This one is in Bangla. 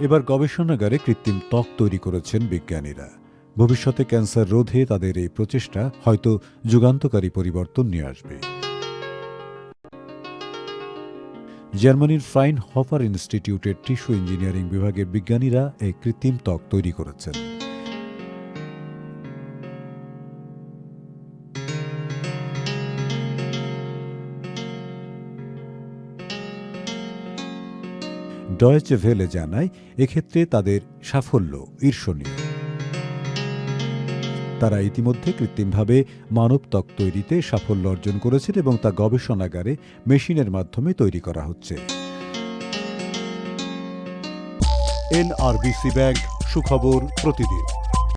এবার গবেষণাগারে কৃত্রিম ত্বক তৈরি করেছেন বিজ্ঞানীরা। ভবিষ্যতে ক্যান্সার রোধে তাদের এই প্রচেষ্টা হয়তো যুগান্তকারী পরিবর্তন নিয়ে আসবে। জার্মানির ফ্রাইন হফার ইনস্টিটিউটের টিস্যু ইঞ্জিনিয়ারিং বিভাগের বিজ্ঞানীরা এই কৃত্রিম ত্বক তৈরি করেছেন। ডয়েচে ভেলে জানায়, এক্ষেত্রে তাদের সাফল্য ঈর্ষণীয়। তারা ইতিমধ্যে কৃত্রিমভাবে মানব ত্বক তৈরিতে সাফল্য অর্জন করেছেন এবং তা গবেষণাগারে মেশিনের মাধ্যমে তৈরি করা হচ্ছে। এনআরবিসি ব্যাংক, সুখবর প্রতিদিন।